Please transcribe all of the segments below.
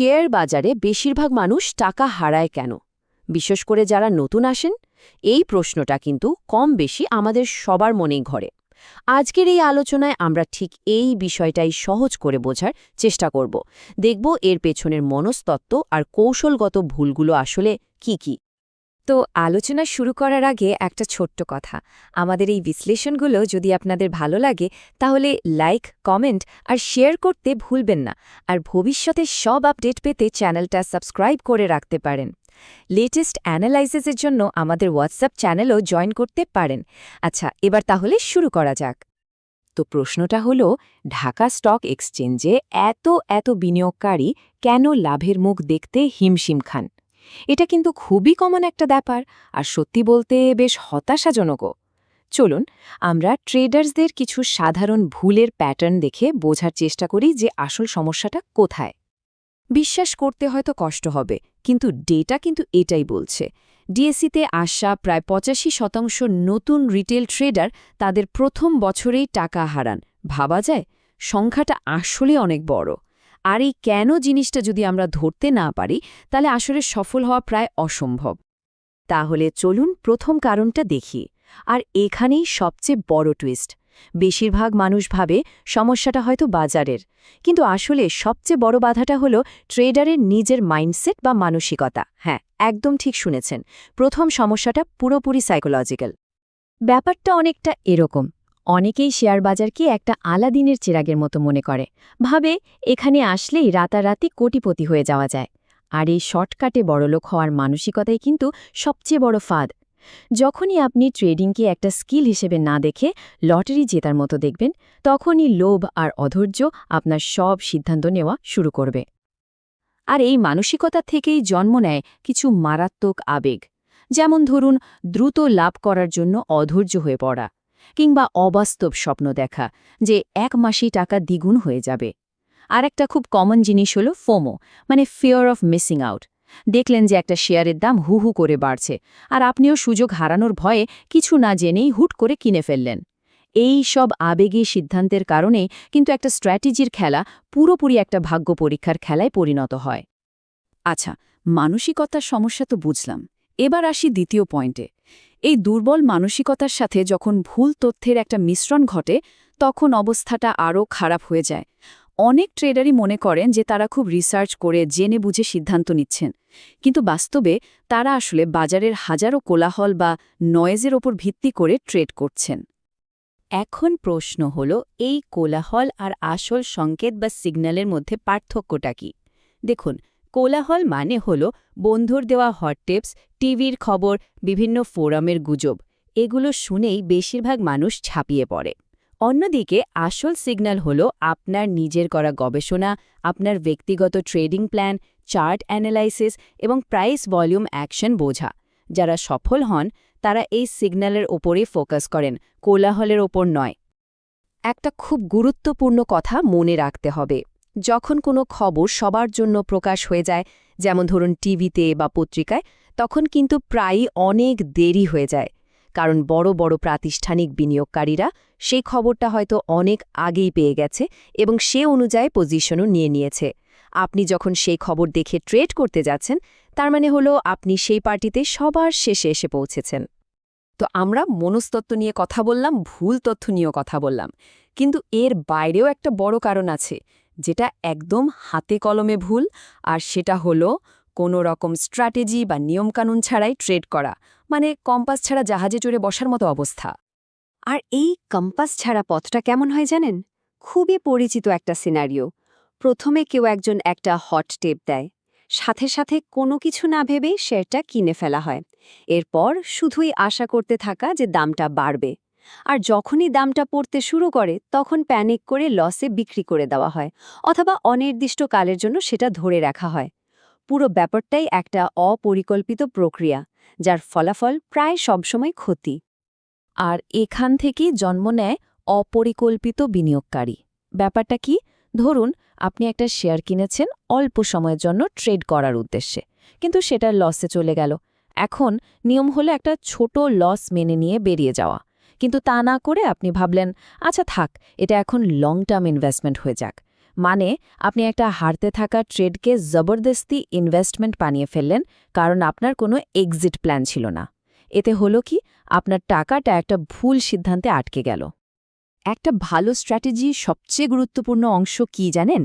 Share বাজারে বেশিরভাগ মানুষ টাকা হারায় কেন? বিশেষ করে যারা নতুন আসেন, এই প্রশ্নটা কিন্তু কম বেশি আমাদের সবার মনেই ঘরে। আজকের এই আলোচনায় আমরা ঠিক এই বিষয়টাই সহজ করে বোঝার চেষ্টা করব। দেখব এর পেছনের মনস্তত্ত্ব আর কৌশলগত ভুলগুলো আসলে কি কি। তো আলোচনা শুরু করার আগে একটা ছোট্ট কথা। আমাদের এই বিশ্লেষণগুলো যদি আপনাদের ভালো লাগে, তাহলে লাইক, কমেন্ট আর শেয়ার করতে ভুলবেন না। আর ভবিষ্যতে সব আপডেট পেতে চ্যানেলটা সাবস্ক্রাইব করে রাখতে পারেন। লেটেস্ট অ্যানালাইসিসের জন্য আমাদের হোয়াটসঅ্যাপ চ্যানেলও জয়েন করতে পারেন। আচ্ছা এবার তাহলে শুরু করা যাক। তো প্রশ্নটা হলো, ঢাকা স্টক এক্সচেঞ্জে এত এত বিনিয়োগকারী কেন লাভের মুখ দেখতে হিমশিম খান? এটা কিন্তু খুবই কমন একটা ব্যাপার, আর সত্যি বলতে বেশ হতাশাজনকও। চলুন, আমরা ট্রেডার্সদের কিছু সাধারণ ভুলের প্যাটার্ন দেখে বোঝার চেষ্টা করি যে আসল সমস্যাটা কোথায়। বিশ্বাস করতে হয়তো কষ্ট হবে, কিন্তু ডেটা কিন্তু এটাই বলছে। ডিএসিতে আসা প্রায় পঁচাশি শতাংশ নতুন রিটেল ট্রেডার তাদের প্রথম বছরেই টাকা হারান। ভাবা যায়, সংখ্যাটা আসলে অনেক বড়। আর এই কেন জিনিসটা যদি আমরা ধরতে না পারি, তাহলে আসলে সফল হওয়া প্রায় অসম্ভব। তাহলে চলুন প্রথম কারণটা দেখি। আর এখানেই সবচেয়ে বড় টুইস্ট বেশিরভাগ মানুষ ভাবে সমস্যাটা হয়তো বাজারের। কিন্তু আসলে সবচেয়ে বড় বাধাটা হল ট্রেডারের নিজের মাইন্ডসেট বা মানসিকতা। হ্যাঁ একদম ঠিক শুনেছেন। প্রথম সমস্যাটা পুরোপুরি সাইকোলজিক্যাল ব্যাপারটা অনেকটা এরকম। অনেকেই শেয়ার বাজারকে একটা আলাদিনের চেরাগের মতো মনে করে। ভাবে, এখানে আসলেই রাতারাতি কোটিপতি হয়ে যাওয়া যায়। আর এই শর্টকাটে বড়লোক হওয়ার মানসিকতাই কিন্তু সবচেয়ে বড় ফাঁদ। যখনই আপনি ট্রেডিংকে একটা স্কিল হিসেবে না দেখে লটারি জেতার মতো দেখবেন, তখনই লোভ আর অধৈর্য আপনার সব সিদ্ধান্ত নেওয়া শুরু করবে। আর এই মানসিকতা থেকেই জন্ম নেয় কিছু মারাত্মক আবেগ। যেমন ধরুন, দ্রুত লাভ করার জন্য অধৈর্য হয়ে পড়া। কিংবা অবাস্তব স্বপ্ন দেখা, যে এক মাসেই টাকা দ্বিগুণ হয়ে যাবে। আর একটা খুব কমন জিনিস হল ফোমো মানে ফিয়ার অফ মিসিং আউট দেখলেন যে একটা শেয়ারের দাম হু হু করে বাড়ছে, আর আপনিও সুযোগ হারানোর ভয়ে কিছু না জেনেই হুট করে কিনে ফেললেন। এই সব আবেগী সিদ্ধান্তের কারণে কিন্তু একটা স্ট্র্যাটেজির খেলা পুরোপুরি একটা ভাগ্য পরীক্ষার খেলায় পরিণত হয়। আচ্ছা মানসিকতার সমস্যা তো বুঝলাম। এবার আসি দ্বিতীয় পয়েন্টে। এই দুর্বল মানসিকতার সাথে যখন ভুল তথ্যের একটা মিশ্রণ ঘটে, তখন অবস্থাটা আরও খারাপ হয়ে যায়। অনেক ট্রেডারই মনে করেন যে তারা খুব রিসার্চ করে জেনে বুঝে সিদ্ধান্ত নিচ্ছেন। কিন্তু বাস্তবে তারা আসলে বাজারের হাজারো কোলাহল বা নয়েজের ওপর ভিত্তি করে ট্রেড করছেন। এখন প্রশ্ন হল, এই কোলাহল আর আসল সংকেত বা সিগন্যালের মধ্যে পার্থক্যটা কি? দেখুন কোলাহল মানে হল বন্ধুর দেওয়া হট টিপস টিভির খবর, বিভিন্ন ফোরামের গুজব। এগুলো শুনেই বেশিরভাগ মানুষ ছাপিয়ে পড়ে। অন্যদিকে আসল সিগন্যাল হল আপনার নিজের করা গবেষণা, আপনার ব্যক্তিগত ট্রেডিং প্ল্যান চার্ট অ্যানালাইসিস এবং প্রাইস ভলিউম অ্যাকশন বোঝা। যারা সফল হন, তারা এই সিগন্যালের ওপরে ফোকাস করেন, কোলাহলের ওপর নয়। একটা খুব গুরুত্বপূর্ণ কথা মনে রাখতে হবে। যখন কোনো খবর সবার জন্য প্রকাশ হয়ে যায়, যেমন ধরুন টিভিতে বা পত্রিকায়, তখন কিন্তু প্রায়ই অনেক দেরি হয়ে যায়। কারণ বড় বড় প্রাতিষ্ঠানিক বিনিয়োগকারীরা সেই খবরটা হয়তো অনেক আগেই পেয়ে গেছে এবং সে অনুযায়ী পজিশনও নিয়ে নিয়েছে। আপনি যখন সেই খবর দেখে ট্রেড করতে যাচ্ছেন, তার মানে হলো আপনি সেই পার্টিতে সবার শেষে এসে পৌঁছেছেন। তো আমরা মনস্তত্ত্ব নিয়ে কথা বললাম, ভুল তথ্য নিয়েও কথা বললাম। কিন্তু এর বাইরেও একটা বড় কারণ আছে। যেটা একদম হাতে কলমে ভুল আর সেটা হলো কোনো রকম স্ট্র্যাটেজি বা নিয়মকানুন ছাড়াই ট্রেড করা মানে কম্পাস ছাড়া জাহাজে চড়ে বসার মতো অবস্থা। আর এই কম্পাস ছাড়া পথটা কেমন হয় জানেন? খুবই পরিচিত একটা সিনারিও। প্রথমে কেউ একজন একটা হট টেপ দেয়, সাথে সাথে কোনো কিছু না ভেবেই শেয়ারটা কিনে ফেলা হয়। এরপর শুধুই আশা করতে থাকা যে দামটা বাড়বে। আর যখনই দামটা পড়তে শুরু করে, তখন প্যানিক করে লসে বিক্রি করে দেওয়া হয়, অথবা অনির্দিষ্ট কালের জন্য সেটা ধরে রাখা হয়। পুরো ব্যাপারটাই একটা অপরিকল্পিত প্রক্রিয়া, যার ফলাফল প্রায় সবসময় ক্ষতি। আর এখান থেকেই জন্ম নেয় অপরিকল্পিত বিনিয়োগকারী। ব্যাপারটা কি? ধরুন, আপনি একটা শেয়ার কিনেছেন অল্প সময়ের জন্য ট্রেড করার উদ্দেশ্যে, কিন্তু সেটা লসে চলে গেল। এখন নিয়ম হলো একটা ছোট লস মেনে নিয়ে বেরিয়ে যাওয়া। কিন্তু তা না করে আপনি ভাবলেন আচ্ছা থাক, এটা এখন লং টার্ম ইনভেস্টমেন্ট হয়ে যাক। মানে আপনি একটা হারতে থাকা ট্রেডকে জবরদস্তি ইনভেস্টমেন্ট বানিয়ে ফেললেন, কারণ আপনার কোনো এক্সিট প্ল্যান ছিল না। এতে হলো কি, আপনার টাকাটা একটা ভুল সিদ্ধান্তে আটকে গেল। একটা ভালো স্ট্র্যাটেজি সবচেয়ে গুরুত্বপূর্ণ অংশ কি জানেন?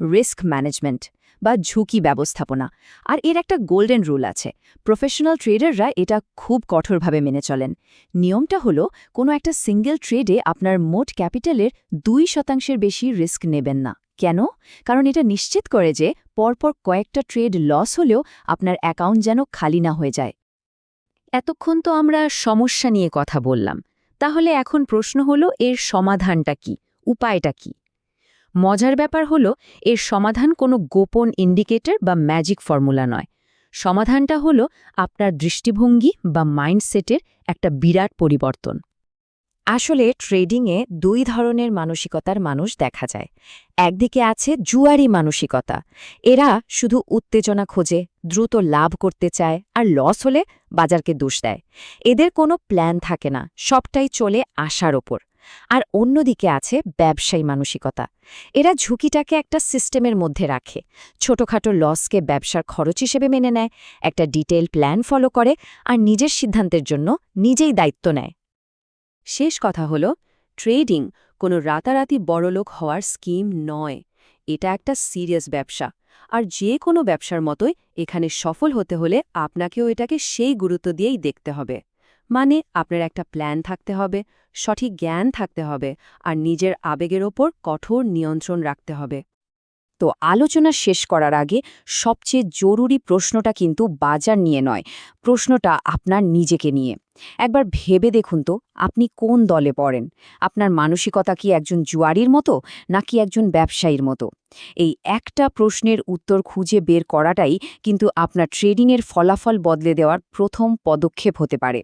রিস্ক ম্যানেজমেন্ট বা ঝুঁকি ব্যবস্থাপনা। আর এর একটা গোল্ডেন রুল আছে। প্রফেশনাল ট্রেডাররা এটা খুব কঠোরভাবে মেনে চলেন। নিয়মটা হলো, কোনো একটা সিঙ্গেল ট্রেডে আপনার মোট ক্যাপিটালের দুই শতাংশের বেশি রিস্ক নেবেন না। কেন? কারণ এটা নিশ্চিত করে যে, পরপর কয়েকটা ট্রেড লস হলেও আপনার অ্যাকাউন্ট যেন খালি না হয়ে যায়। এতক্ষণ তো আমরা সমস্যা নিয়ে কথা বললাম। তাহলে এখন প্রশ্ন হলো, এর সমাধানটা কি? উপায়টা কি? মজার ব্যাপার হলো, এর সমাধান কোনো গোপন ইন্ডিকেটর বা ম্যাজিক ফর্মুলা নয়। সমাধানটা হলো আপনার দৃষ্টিভঙ্গি বা মাইন্ডসেটের একটা বিরাট পরিবর্তন। আসলে ট্রেডিংয়ে দুই ধরনের মানসিকতার মানুষ দেখা যায়। একদিকে আছে জুয়ারি মানসিকতা। এরা শুধু উত্তেজনা খোঁজে, দ্রুত লাভ করতে চায় আর লস হলে বাজারকে দোষ দেয়। এদের কোনো প্ল্যান থাকে না, সবটাই চলে আশার ওপর। আর অন্যদিকে আছে ব্যবসায়ী মানসিকতা। এরা ঝুঁকিটাকে একটা সিস্টেমের মধ্যে রাখে। ছোটখাটো লসকে ব্যবসার খরচ হিসেবে মেনে নেয়, একটা ডিটেল প্ল্যান ফলো করে আর নিজের সিদ্ধান্তের জন্য নিজেই দায়িত্ব নেয়। শেষ কথা হল, ট্রেডিং কোনো রাতারাতি বড়লোক হওয়ার স্কিম নয়। এটা একটা সিরিয়াস ব্যবসা। আর যে কোনো ব্যবসার মতোই এখানে সফল হতে হলে আপনাকেও এটাকে সেই গুরুত্ব দিয়েই দেখতে হবে। মানে আপনার একটা প্ল্যান থাকতে হবে, সঠিক জ্ঞান থাকতে হবে, আর নিজের আবেগের ওপর কঠোর নিয়ন্ত্রণ রাখতে হবে। তো আলোচনা শেষ করার আগে সবচেয়ে জরুরি প্রশ্নটা কিন্তু বাজার নিয়ে নয়, প্রশ্নটা আপনার নিজেকে নিয়ে। একবার ভেবে দেখুন তো, আপনি কোন দলে পড়েন? আপনার মানসিকতা কি একজন জুয়ারির মতো, নাকি একজন ব্যবসায়ীর মতো? এই একটা প্রশ্নের উত্তর খুঁজে বের করাটাই কিন্তু আপনার ট্রেডিংয়ের ফলাফল বদলে দেওয়ার প্রথম পদক্ষেপ হতে পারে।